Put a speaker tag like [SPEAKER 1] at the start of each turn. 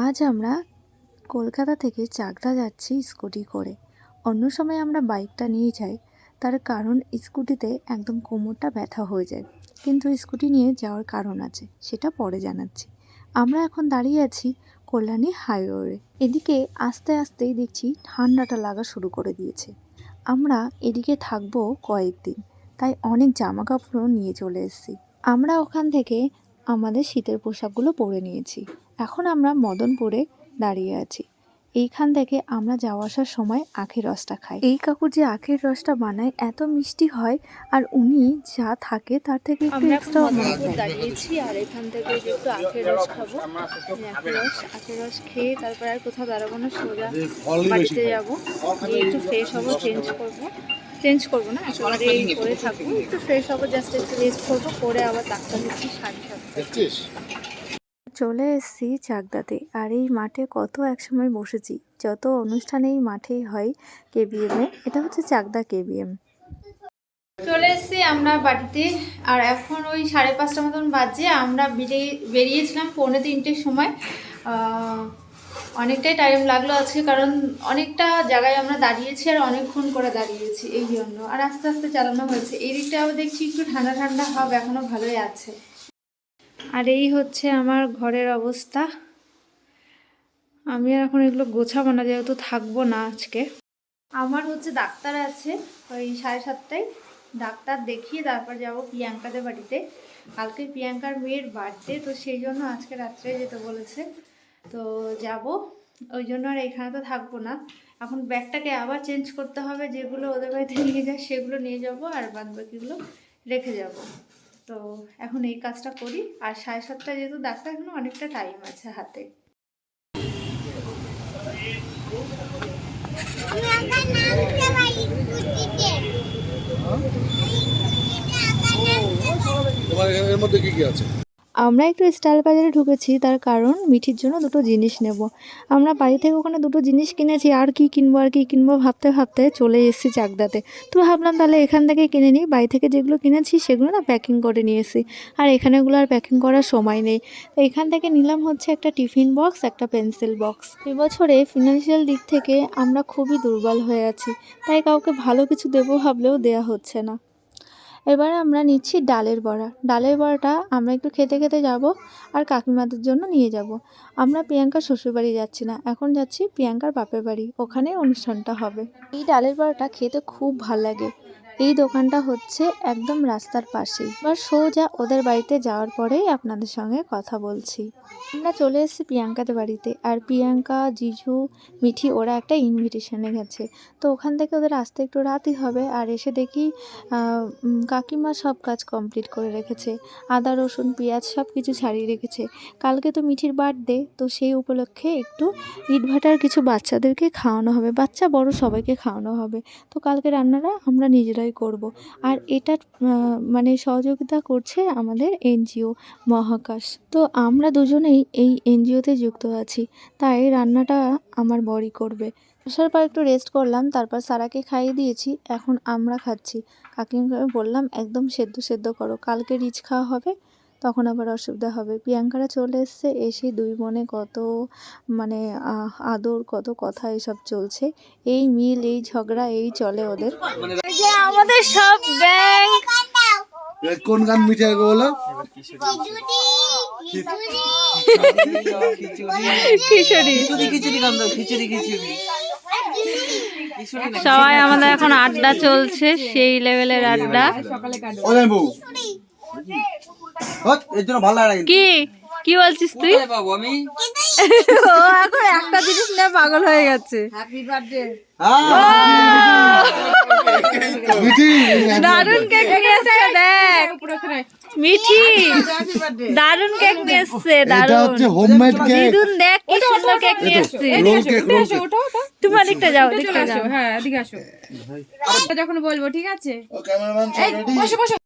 [SPEAKER 1] আজ আমরা কলকাতা থেকে চাকদা যাচ্ছি স্কুটি করে। অন্য সময় আমরা বাইকটা নিয়ে যাই, তার কারণ স্কুটিতে একদম কোমরটা ব্যথা হয়ে যায়। কিন্তু স্কুটি নিয়ে যাওয়ার কারণ আছে, সেটা পরে জানাচ্ছি। আমরা এখন দাঁড়িয়ে আছি কল্যাণী হাইওয়ে এদিকে আস্তে আস্তেই দেখছি ঠান্ডাটা লাগা শুরু করে দিয়েছে। আমরা এদিকে থাকব কয়েকদিন, তাই অনেক জামা কাপড়ও নিয়ে চলে এসেছি। আমরা ওখান থেকে আমাদের শীতের পোশাকগুলো পরে নিয়েছি। এখন আমরা মদনপুরে দাঁড়িয়ে আছি। এইখান থেকে আমরা যাওয়া আসার সময় আখের রসটা খাই। এই কাকুর যে আখের রসটা বানায় এত মিষ্টি হয় আর উনি যা থাকে তার থেকে একটু এক্সট্রা
[SPEAKER 2] দাঁড়িয়েছি আর এখান থেকে একটু আখের রস খাব। আখের রস আখের রস খেয়ে তারপর আর কোথাও দাঁড়াবো না সোজা বাড়িতে যাব। একটু ফ্রেশ হব চেঞ্জ করব। চেঞ্জ করব না একেবারে এই করে থাকব। একটু ফ্রেশ হব জাস্ট একটু রেস্ট করব করে আবার ডাক্তার দিচ্ছি সাড়ে সাতটা
[SPEAKER 1] চলে এসেছি চাকদাতে। আর এই মাঠে কত একসময় বসেছি। যত অনুষ্ঠানে এই মাঠেই হয় কেবিএমে এটা হচ্ছে চাকদা কেবিএম।
[SPEAKER 2] চলে এসেছি আমরা বাড়িতে। আর এখন ওই সাড়ে পাঁচটা মতন বাজে, আমরা বেরিয়ে বেরিয়েছিলাম পৌনে তিনটের সময়। অনেকটাই টাইম লাগল আজকে, কারণ অনেকটা জায়গায় আমরা দাঁড়িয়েছি আর অনেকক্ষণ করে দাঁড়িয়েছি এই জন্য। আর আস্তে আস্তে চালানো হয়েছে। এই দিকটাও দেখছি একটু ঠান্ডা ঠান্ডা ভাব এখনও ভালোই আছে। আর এই হচ্ছে আমার ঘরের অবস্থা। আমি আর এখন এগুলো গোছাবো না, যেহেতু থাকব না আজকে। আমার হচ্ছে ডাক্তার আছে ওই সাড়ে সাতটায়। ডাক্তার দেখিয়ে তারপর যাব প্রিয়াঙ্কাদের বাড়িতে। কালকে প্রিয়াঙ্কার মেয়ের বার্থডে, তো সেই জন্য আজকে রাত্রে যেতে বলেছে। তো যাব, ওই জন্য আর এখানে তো থাকব না। এখন ব্যাগটাকে আবার চেঞ্জ করতে হবে, যেগুলো ওদের বাড়িতে নিয়ে যায় সেগুলো নিয়ে যাব আর বাদ বাকিগুলো রেখে যাব। তো এখন এই কাজটা করি। আর সাড়ে সাতটা যেহেতু ডাক্তার এখনও অনেকটা টাইম আছে হাতে।
[SPEAKER 3] তোমার এর মধ্যে কি কি আছে?
[SPEAKER 1] আমরা একটু স্টাইল বাজারে ঢুকেছি, তার কারণ মিঠির জন্য দুটো জিনিস নেব। আমরা বাড়ি থেকে ওখানে দুটো জিনিস কিনেছি, আর কি কিনবো, আর কি কিনবো ভাবতে ভাবতে চলে এসেছি চাকদাতে। তো ভাবলাম তাহলে এখান থেকে কিনে নিই। বাড়ি থেকে যেগুলো কিনেছি সেগুলো না প্যাকিং করে নিয়ে এসি আর এখানেগুলো আর প্যাকিং করার সময় নেই। তো এখান থেকে নিলাম হচ্ছে একটা টিফিন বক্স, একটা পেন্সিল বক্স এবছরে ফিনান্সিয়াল দিক থেকে আমরা খুবই দুর্বল হয়ে আছি। তাই কাউকে ভালো কিছু দেবো ভাবলেও দেয়া হচ্ছে না। এবার আমরা নিচ্ছি ডালের বড়া। ডালের বড়াটা আমরা একটু খেতে খেতে যাব আর কাকিমাদের জন্য নিয়ে যাব। আমরা প্রিয়াঙ্কার শ্বশুরবাড়ি যাচ্ছি না, এখন যাচ্ছি প্রিয়াঙ্কার বাপের বাড়ি। ওখানে অনুষ্ঠানটা হবে। এই ডালের বড়াটা খেতে খুব ভালো লাগে। এই দোকানটা হচ্ছে একদম রাস্তার পাশেই। এবার সোজা ওদের বাড়িতে যাওয়ার পরেই আপনাদের সঙ্গে কথা বলছি। আমরা চলে এসেছি প্রিয়াঙ্কাদের বাড়িতে আর প্রিয়াঙ্কা, জিজু, মিঠি ওরা একটা ইনভিটেশনে গেছে। তো ওখান থেকে ওদের আসতে একটু রাতই হবে আর এসে দেখি কাকিমা সব কাজ কমপ্লিট করে রেখেছে। আদা, রসুন, পেঁয়াজ সব কিছু ছাড়িয়ে রেখেছে। কালকে তো মিঠির বার্থডে তো সেই উপলক্ষে একটু ইটভাটার কিছু বাচ্চাদেরকে খাওয়ানো হবে। বাচ্চা বড় সবাইকে খাওয়ানো হবে। তো কালকে রান্নাটা আমরা নিজেরাই করব। আর এটা মানে সহযোগিতা করছে আমাদের এনজিও মহাকাশ। তো আমরা দুজনেই এই এনজিওতে যুক্ত আছি, তাই রান্নাটা আমার বড়ি করবে। আসার পর একটু রেস্ট করলাম, তারপর সারাকে খাইয়ে দিয়েছি, এখন আমরা খাচ্ছি। কাকিমাকে বললাম, একদম সেদ্ধ সেদ্ধ করো, কালকে রিচ খাওয়া হবে তখন আবার অসুবিধা হবে। প্রিয়াঙ্কারা চলে এসছে এসে দুই বোনে কত মানে আদর কত কথা এসব চলছে। এই মিল এই ঝগড়া এই চলে ওদের।
[SPEAKER 2] আমাদের সব
[SPEAKER 3] কোন গান মিঠে বলো?
[SPEAKER 2] খিচুড়ি
[SPEAKER 4] খিচুড়ি। খিচুড়ি। গান দাও খিচুড়ি খিচুড়ি।
[SPEAKER 2] সবাই আমাদের এখন আড্ডা চলছে সেই লেভেলের আড্ডা।
[SPEAKER 4] এর জন্য ভালো লাগে
[SPEAKER 2] কি? কি বলছিস তুই?
[SPEAKER 4] আমি?
[SPEAKER 2] ও এখন একটা জিনিস নিয়ে পাগল হয়ে গেছে।
[SPEAKER 3] মিঠি
[SPEAKER 2] দারুণ কেক নিয়ে এসছে দেখ। মিঠি দারুণ কেক নিয়ে এসছে
[SPEAKER 3] এটা
[SPEAKER 2] দারুণ
[SPEAKER 3] হচ্ছে হোমমেড কেক
[SPEAKER 2] দিদুন দেখ কি সুন্দর কেক নিয়ে এসছে। তুমি ওদিকটা যাও ওদিকটা যাও।
[SPEAKER 5] হ্যাঁ এদিকে আসো। যখন বলব ঠিক আছে?
[SPEAKER 3] ও ক্যামেরাম্যান সব রেডি